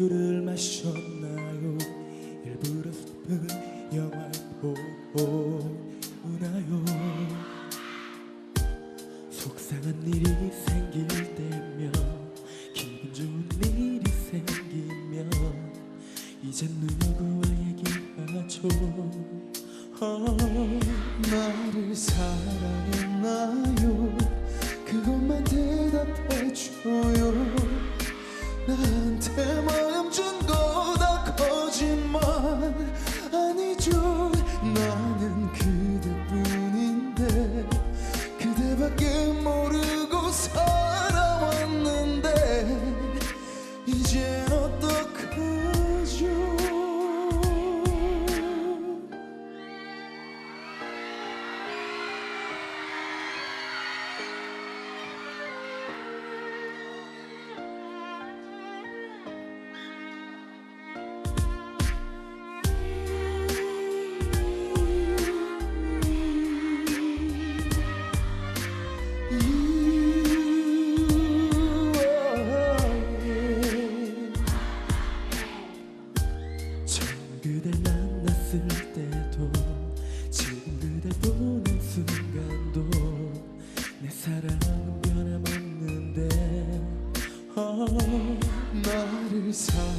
술을 마셨나요? 일부러 슬픈 영화를 보나요? 속상한 일이 생길 때면 기분 좋은 일이 생기면 이제 누구와 얘기하죠. 어, 나를 사랑했나요? 그것만 대답해줘요 나한테 마 보는 순간도 내 사랑은 변함없는데 어, 나를 사랑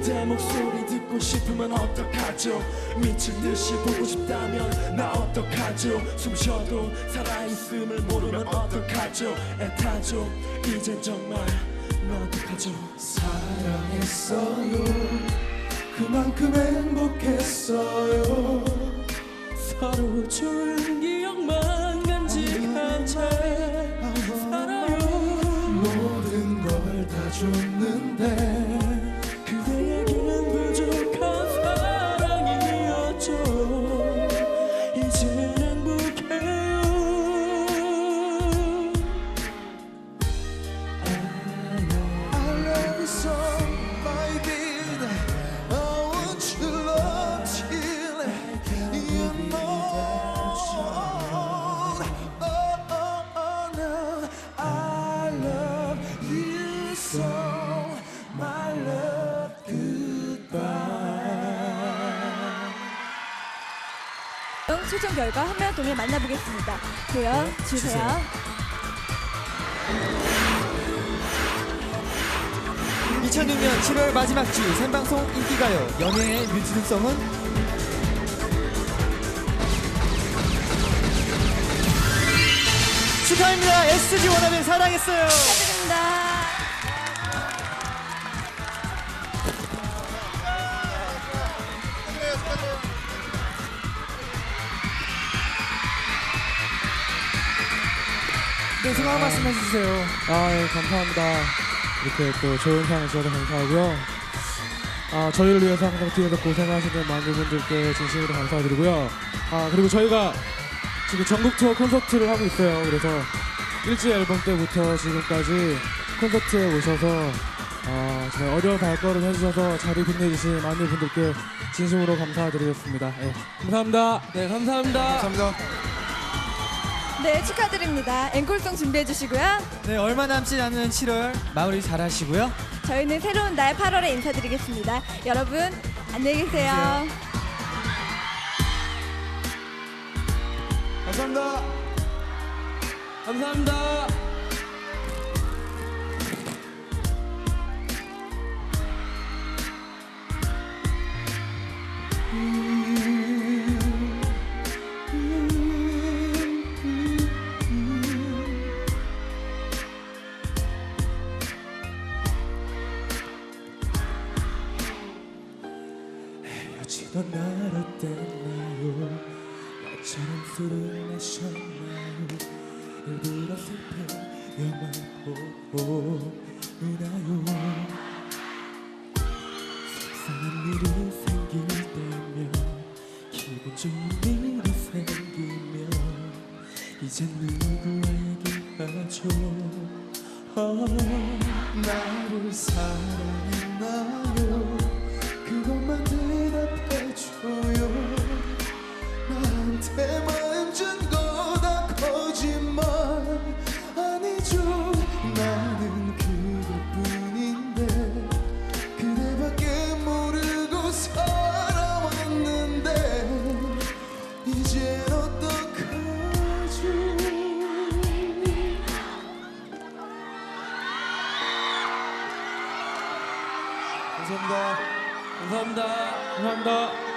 그대 목소리 듣고 싶으면 어떡하죠? 미친 듯이 보고 싶다면 나 어떡하죠? 숨 쉬어도 살아있음을 모르면 어떡하죠? 애타죠? 이젠 정말 나 어떡하죠? 사랑했어요. 그만큼 행복했어요. 서로 좋은 기억만 간직한 채 살아요. 모든 걸다줬 최종 결과 한명동을 만나보겠습니다. 보여 주세요. 2006년 7월 마지막 주 생방송 인기가요. 연예의 뮤지 특성은? 축하합니다. SG 원하면 사랑했어요 네 소감 한 말씀 해주세요 아, 예, 감사합니다. 이렇게 또 좋은 상을 주셔서 감사하고요. 아, 저희를 위해서 항상 뒤에서 고생하시는 많은 분들께 진심으로 감사드리고요. 아, 그리고 저희가 지금 전국 투어 콘서트를 하고 있어요. 그래서 일집 앨범 때부터 지금까지 콘서트에 오셔서 아, 정말 어려운 발걸음 해주셔서 자리 빛내주신 많은 분들께 진심으로 감사드리겠습니다. 예, 감사합니다. 네, 감사합니다. 감사합니다 네, 축하드립니다. 앵콜송 준비해 주시고요. 네, 얼마 남지 않은 7월 마무리 잘 하시고요. 저희는 새로운 날 8월에 인사드리겠습니다. 여러분, 안녕히 계세요. 감사합니다. 감사합니다. 음. 지던 날 어땠나요? 나처럼 술을 마셨나요? 일부러 슬픈 영화 보고 우나요? 속상한 일이 생길 때면 기분 좋은 일이 생기면 이제 누구와 얘기하죠 어, 나를 사랑했나 감사합니다.